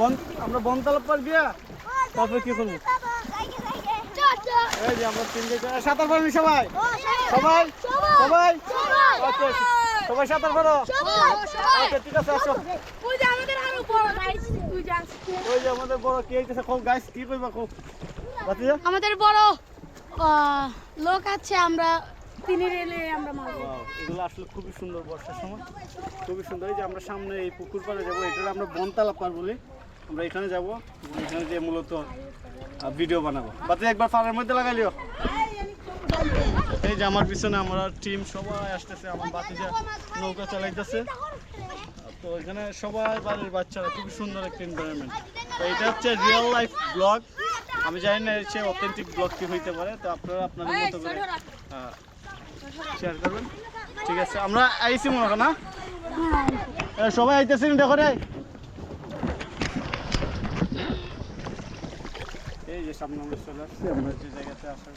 বন আমরা বনতলা পার তারপরে কি করব? এই যে আমরা তিন সাঁতার পারবি সবাই? সবাই? সবাই? আচ্ছা সবাই সাঁতার পারো? আচ্ছা ঠিক আছে আসো। ওই যে আমাদের বড় কি হইতেছে খুব গাইস কি কইবা খুব আমাদের বড় লোক আছে আমরা তিনি রেলে আমরা মারবো। এগুলো আসলে খুবই সুন্দর বর্ষার সময়। খুবই সুন্দর। এই যে আমরা সামনে এই পুকুর পাড়ে যাব এটা আমরা বনতালা পার বলি। আমরা এখানে যাব এখানে যে মূলত ভিডিও বানাবো। বাতি একবার পাড়ের মধ্যে লাগাইলিও এই যে আমার পিছনে আমরা টিম সবাই আসতেছে আমার বাতি যে নৌকা চালাইতেছে। তো এখানে সবাই বাড়ির বাচ্চারা খুবই সুন্দর একটা এনভায়রনমেন্ট তো এটা হচ্ছে রিয়েল লাইফ ব্লগ আমি জানি না হচ্ছে অথেন্টিক ব্লগ কি হইতে পারে তো আপনারা আপনাদের মতো করে শেয়ার করবেন। ঠিক আছে আমরা আইসি মনে হয়? না এ, সবাই আইতেছেন দেখো রে। এই যে সামনে আমরা চলে আসছি, আমরা যে জায়গাতে আসার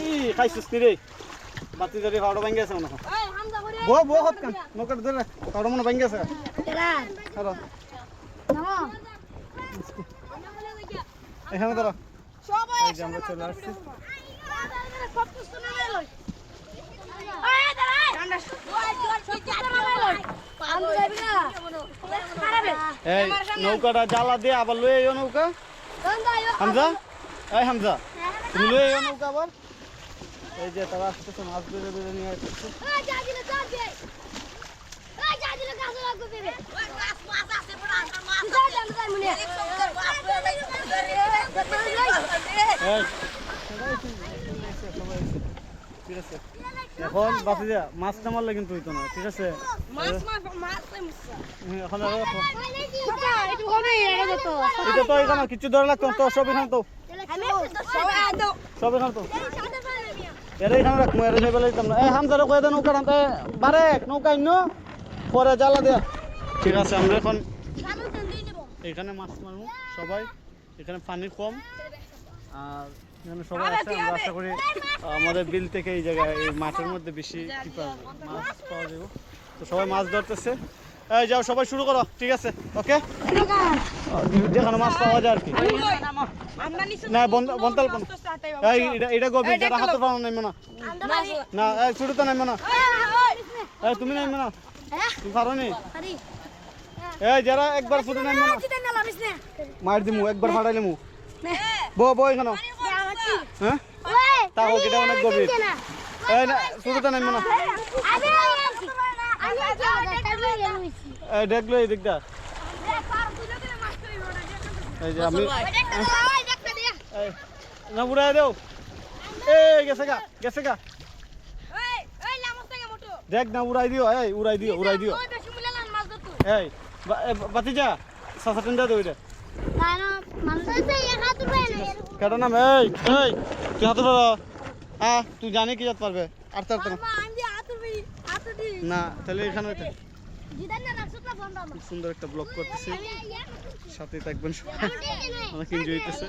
এই, খাইছিস রে বাতি ধরে খাওয়াটা ভাঙ্গি আছে মনে আছে। হ্যালো এখানে ধরো। যে আমরা চলে এই নৌকাটা জ্বালা দিয়ে আবার লয়ে এও নৌকা। হামজা এই হামজা। তুমি লয়ে এও নৌকা আবার। এই যে তারা আসতেছে মাছ ধরে ধরে নিয়ে আসতেছে। এই সবাই আছে, সবাই আছে। ঠিক আছে। এখন বাসে যা মাছটা মারলে কিন্তু হইতো না ঠিক আছে? এখন এটা তো। এখানে কিছু ধরে লাগতো তো। সব এখানে তো। সব এখানে তো এরা এখানে রাখব এরা যাই বেলা দিতাম না। এই হামজারে কয়ে দেন নৌকা নামতে বারে নৌকা ইন্ন পরে জ্বালা দেয়া ঠিক আছে আমরা এখন এখানে মাছ মারবো সবাই। এখানে পানি কম। আর এখানে সবাই আছে আমরা আশা করি আমাদের বিল থেকে এই জায়গায় এই মাঠের মধ্যে বেশি কি পাওয়া মাছ পাওয়া যাবে। তো সবাই মাছ ধরতেছে। এই যাও সবাই শুরু করো ঠিক আছে? ওকে যেখানে মাছ পাওয়া যায় আর কি। না বন- বনতাল কোন এই এটা এটা গভীর যারা হাতে পাও নাইমো না। না এই ছোটতে নাইমো না। এই তুমি নাইমো না। তুমি পারো নি? এই যারা একবার ছোট নাইমো না। মার দিমু একবার ফাটাইলিমু বো বো এখানে। হ্যাঁ তাও এটা অনেক গভীর এই না ছোটতে নাইমো না এই দেখল এই দিকটা এই যে আমি না উড়াই দেও এই গেছে গা গেছে গা দেখ না উড়াই দিও এই উড়াই দিও উড়াই দিও এই বাতিজা সাসা টেন্ডা দেও এটা কেটা নাম এই এই তুই হাতে ধরো। হ্যাঁ তুই জানি কি যাতে পারবে। আর তার তো না। না তাহলে এখানে খুব সুন্দর একটা ব্লগ করতেছি। সাথে থাকবেন সবাই। অনেক এনজয় হইতেছে।